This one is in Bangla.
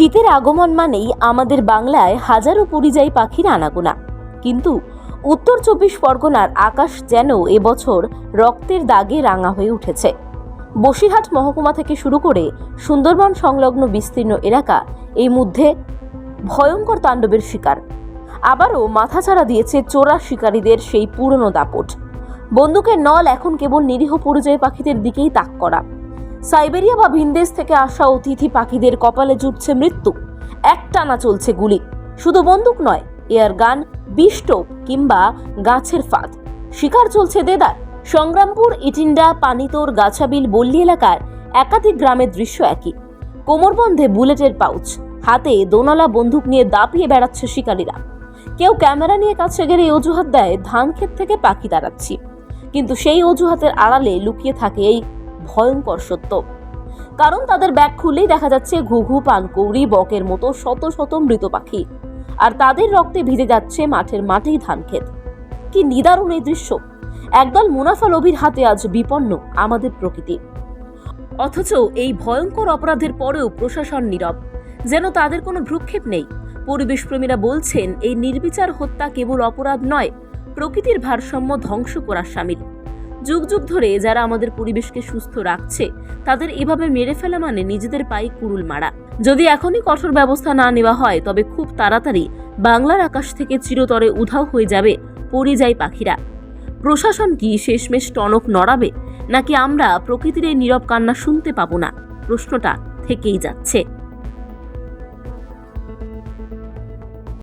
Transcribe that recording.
শীতের আগমন মানেই আমাদের বাংলায় হাজারো পরিযায়ী পাখির আনাগোনা। কিন্তু উত্তর চব্বিশ পরগনার আকাশ যেন এবছর রক্তের দাগে রাঙা হয়ে উঠেছে। বসিরহাট মহকুমা থেকে শুরু করে সুন্দরবন সংলগ্ন বিস্তীর্ণ এলাকা এই মধ্যে ভয়ঙ্কর তাণ্ডবের শিকার। আবারও মাথাছাড়া দিয়েছে চোরা শিকারীদের সেই পুরনো দাপট। বন্দুকের নল এখন কেবল নিরীহ পরিযায়ী পাখিদের দিকেই তাক করা। সাইবেরিয়া বা ভিনদেশ থেকে আসা অতিথি পাখিদের কপালে জুটছে মৃত্যু। একটানা চলছে গুলি। শুধু বন্দুক নয়, এয়ার গান বিস্টোপ কিংবা গাছের ফাঁদ। শিকার চলছে দেদার। সংগ্রামপুর, ইটিন্ডা, পানিতোর, গাছাবিল, বল্লি এলাকার একাধিক গ্রামের দৃশ্য একই। কোমরবন্ধে বুলেটের পাউচ। হাতে দোনালা বন্দুক নিয়ে দাপিয়ে বেড়াচ্ছে শিকারীরা। কেউ ক্যামেরা নিয়ে কাছে গেলে অজুহাত দেয় ধান ক্ষেত থেকে পাখি দাঁড়াচ্ছি কিন্তু সেই অজুহাতের আড়ালে লুকিয়ে থাকে এই ভয়ঙ্কর সত্য। কারণ তাদের ব্যাগ খুললেই দেখা যাচ্ছে ঘুঘু পানকৌড়ি বকের মতো শত শত মৃত পাখি। আর তাদের রক্তে ভিজে যাচ্ছে মাঠের মাটি ধান ক্ষেত কি নিদারুণ এই দৃশ্য! একদল মুনাফা লোভীর হাতে আজ বিপন্ন আমাদের প্রকৃতি। অথচ এই ভয়ঙ্কর অপরাধের পরেও প্রশাসন নীরব। যেন তাদের কোনো ভ্রুক্ষেপ নেই। পরিবেশপ্রেমীরা বলছেন, এই নির্বিচার হত্যা কেবল অপরাধ নয়, প্রকৃতির ভারসাম্য ধ্বংস করার সামিল। যুগ যুগ ধরে যারা আমাদের পরিবেশকে সুস্থ রাখছে, তাদের এভাবে মেরে ফেলা মানে নিজেদের পায়ে কুড়ুল মারা। যদি এখনই কঠোর ব্যবস্থা না নেওয়া হয়, তবে খুব তাড়াতাড়ি বাংলার আকাশ থেকে চিরতরে উধাও হয়ে যাবে পরিযায়ী পাখিরা। প্রশাসন কি শেষমেশ টনক নড়াবে? নাকি আমরা প্রকৃতির এই নীরব কান্না শুনতে পাবো না? প্রশ্নটা থেকেই যাচ্ছে।